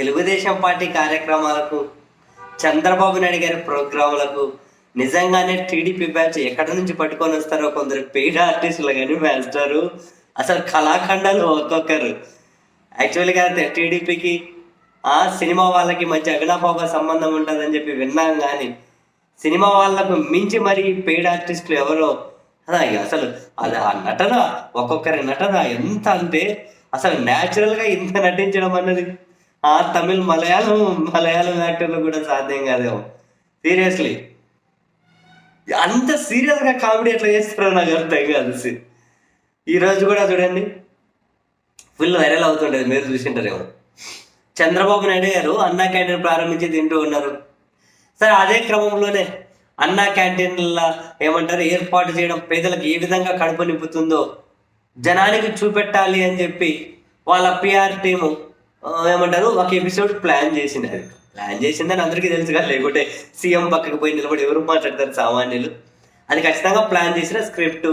Telugu Desam party కార్యక్రమాలకు చంద్రబాబు నాయుడు గారి ప్రోగ్రాములకు నిజంగానే టీడీపీ బ్యాచ్ ఎక్కడి నుంచి పట్టుకొని వస్తారో కొందరు పెయిడ్ ఆర్టిస్టులు కానీ వేస్తారు. అసలు కళాఖండాలు ఒక్కొక్కరు. యాక్చువల్గా టీడీపీకి ఆ సినిమా వాళ్ళకి మంచి అవినాభావ సంబంధం ఉంటుందని చెప్పి విన్నాం కానీ సినిమా వాళ్ళకు మించి మరి పెయిడ్ ఆర్టిస్టులు ఎవరో అసలు అది ఆ నటన ఒక్కొక్కరి నటన ఎంత అంటే అసలు న్యాచురల్గా ఇంత నటించడం అన్నది ఆ తమిళ్ మలయాళం మలయాళం యాక్టర్లు కూడా సాధ్యం కాదేమో. సీరియస్లీ. అంత సీరియస్గా కామెడీ ఎట్లా చేస్తారో నాకు అర్థం కాదు ఈరోజు ఈ రోజు కూడా చూడండి. ఫుల్ వైరల్ అవుతుండేది మీరు చూసింటారేమో. చంద్రబాబు నాయుడు గారు అన్నా క్యాంటీన్ ప్రారంభించి తింటూ ఉన్నారు. సరే అదే క్రమంలోనే అన్నా క్యాంటీన్ల ఏమంటారు ఏర్పాటు చేయడం పేదలకు ఏ విధంగా కడుపు నింపుతుందో జనానికి చూపెట్టాలి అని చెప్పి వాళ్ళ పిఆర్ టీము ఏమంటారు? ఒక ఎపిసోడ్ ప్లాన్ చేసింది అది. ప్లాన్ చేసిందని అందరికీ తెలుసు కదా లేకుంటే సీఎం పక్కకు పోయి నిలబడి ఎవరు మాట్లాడతారు సామాన్యులు? అది ఖచ్చితంగా ప్లాన్ చేసిన స్క్రిప్ట్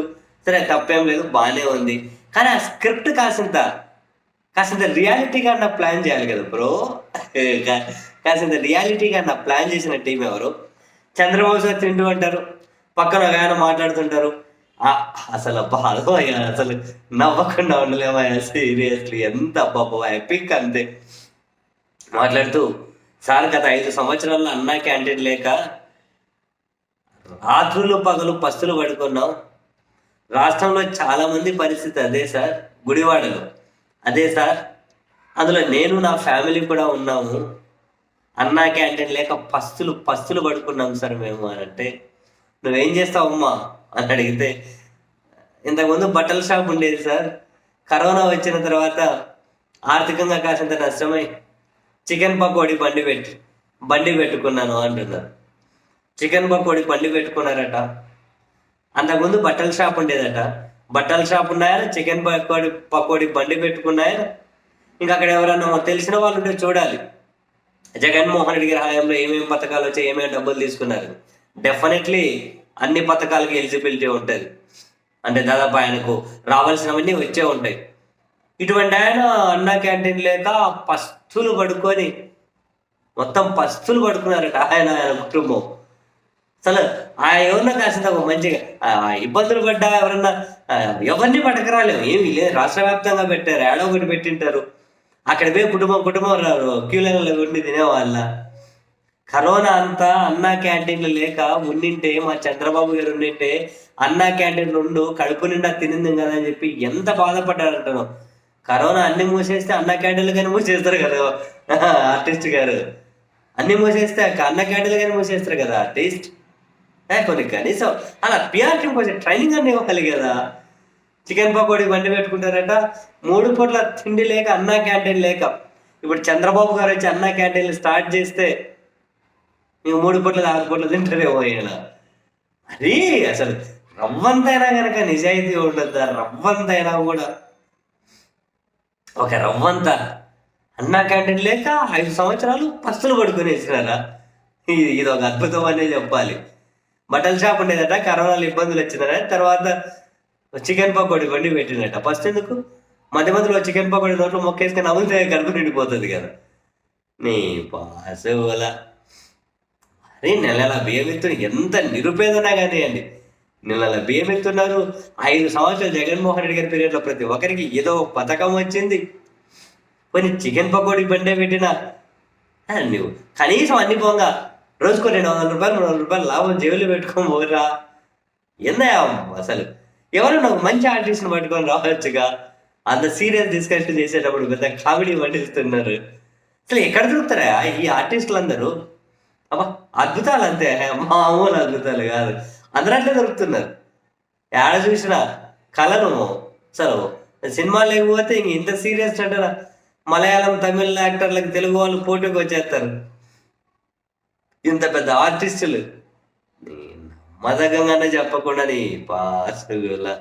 సరే తప్పేం లేదు బాగానే ఉంది. కానీ ఆ స్క్రిప్ట్ కాసింత కాసింత రియాలిటీగా నా ప్లాన్ చేయాలి కదా బ్రో కాసింత రియాలిటీగా నా ప్లాన్ చేసిన టీం ఎవరు? చంద్రబాబు సార్ తింటూ అంటారు. పక్కన ఒక ఆయన మాట్లాడుతుంటారు. అసలు అబ్బా అయ్యా అసలు నవ్వకుండా ఉండలేమయ్యా సీరియస్లీ. ఎంత అబ్బాబో ఎపిక్ అంతే. మాట్లాడుతూ సార్ గత ఐదు సంవత్సరాల్లో అన్నా క్యాంటీన్ లేక రాత్రులు పగలు పస్తులు పడుకున్నాం. రాష్ట్రంలో చాలా మంది పరిస్థితి అదే సార్ గుడివాడలో. అదే సార్ అందులో నేను నా ఫ్యామిలీ కూడా ఉన్నాము. అన్నా క్యాంటీన్ లేక పస్తులు పస్తులు పడుకున్నాం సార్ మేము అని అంటే నువ్వేం చేస్తావు అమ్మా? అని అడిగితే ఇంతకుముందు బట్టల షాప్ ఉండేది సార్. కరోనా వచ్చిన తర్వాత ఆర్థికంగా కాసింత నష్టమై చికెన్ పకోడీ బండి పెట్టి బండి పెట్టుకున్నాను అంటున్నారు. చికెన్ పకోడీ బండి పెట్టుకున్నారట. అంతకుముందు బట్టల షాప్ ఉండేదట. బట్టల షాప్ ఉన్నాయా? చికెన్ పకోడీ పకోడీ బండి పెట్టుకున్నాయా? ఇంకా అక్కడ ఎవరన్నా తెలిసిన వాళ్ళు ఉంటే చూడాలి. జగన్మోహన్ రెడ్డి గారి హయాంలో ఏమేమి పథకాలు వచ్చాయి ఏమేమి డబ్బులు తీసుకున్నారు? డెఫినెట్లీ అన్ని పథకాలకి ఎలిజిబిలిటీ ఉంటుంది. అంటే దాదాపు ఆయనకు రావాల్సినవన్నీ వచ్చే ఉంటాయి. ఇటువంటి ఆయన అన్న క్యాంటీన్ లేక పస్తులు పడుకొని మొత్తం పస్తులు పడుకున్నారట ఆయన ఆయన కుటుంబం. అసలు ఆయన ఎవరన్నా కాసింత ఒక మంచిగా ఇబ్బందులు పడ్డా ఎవరన్నా ఎవరిని పట్టకరాలేము ఏమి లేదు. రాష్ట్ర వ్యాప్తంగా పెట్టారు ఏడో ఒకటి పెట్టింటారు. అక్కడ పోయి కుటుంబం కుటుంబం రారు క్యూ ఉండి తినేవాళ్ళ. కరోనా అంతా అన్నా క్యాంటీన్లు లేక ఉన్నింటే మా చంద్రబాబు గారు ఉన్నింటే అన్నా క్యాంటీన్ రెండు కడుపు నిండా తినింది కదా అని చెప్పి ఎంత బాధపడ్డారంటాను కరోనా అన్ని మూసేస్తే అన్నా క్యాంటీన్లు కానీ మూసేస్తారు కదా ఆర్టిస్ట్ గారు. అన్ని మూసేస్తే అన్న క్యాంటీన్లు కానీ మూసేస్తారు కదా ఆర్టిస్ట్. ఏ, కొన్ని కనీసం అలా పిఆర్ టీం కొంచెం ట్రైనింగ్ అన్నీ ఇవ్వాలి కదా. చికెన్ పకోడీ బండి పెట్టుకుంటారట. మూడు పూట్ల తిండి లేక అన్నా క్యాంటీన్ లేక. ఇప్పుడు చంద్రబాబు గారు వచ్చి అన్నా క్యాంటీన్లు స్టార్ట్ చేస్తే మేము మూడు పూట్ల ఆరు పూటలు తింటారేమో ఈయన అది అసలు రవ్వంతైనా కనుక నిజాయితీ ఉండద్దా? రవ్వంతైనా కూడా. ఒక రవ్వంత అన్నా క్యాంటీన్ లేక ఐదు సంవత్సరాలు పస్తులు పడుకొని వేసినారా ఇది ఇది ఒక అద్భుతం అనే చెప్పాలి. బట్టల షాప్ ఉండేదట కరోనాలో ఇబ్బందులు వచ్చిందట తర్వాత చికెన్ పకోడీ బండి పెట్టినట ఫస్ట్ ఎందుకు? మధ్య మధ్యలో చికెన్ పకోడీ నోట్లో మొక్కేసుకొని అమ్మితే కడుపు నిండిపోతుంది కదా. నీ పాసుల అని నెలల బియ్యం ఎంత నిరుపేదనా కానివ్వండి నెలల బియ్యం ఎత్తున్నారు ఐదు సంవత్సరాలు జగన్మోహన్ రెడ్డి గారి పీరియడ్లో ప్రతి ఒక్కరికి ఏదో ఒక పథకం వచ్చింది. కొన్ని చికెన్ పకోడీ బండే పెట్టినా. నువ్వు కనీసం అన్ని పోగా. రోజుకో రెండు వందల రూపాయలు మూడు వందల రూపాయలు లాభం జేబులు పెట్టుకొని పోరా. అసలు? ఎవరు నాకు మంచి ఆర్టిస్ట్ని పట్టుకొని రావచ్చుగా? అంత సీరియస్ డిస్కషన్ చేసేటప్పుడు పెద్ద కామెడీ పండిస్తున్నారు. అసలు ఎక్కడ దొరుకుతారా ఈ ఆర్టిస్టులు అందరూ అబ్బా అద్భుతాలు అంతే మామూలు అద్భుతాలు కాదు. అందరూ అట్లే దొరుకుతున్నారు ఏడ చూసినా కళను అసలు సినిమా లేకపోతే ఇంక ఇంత సీరియస్ అంటారా మలయాళం తమిళ యాక్టర్లకు తెలుగు వాళ్ళు పోటీకి వచ్చేస్తారు. ఇంత పెద్ద ఆర్టిస్టులు. మదగంగానే చెప్పకుండా నీ పాసుగులా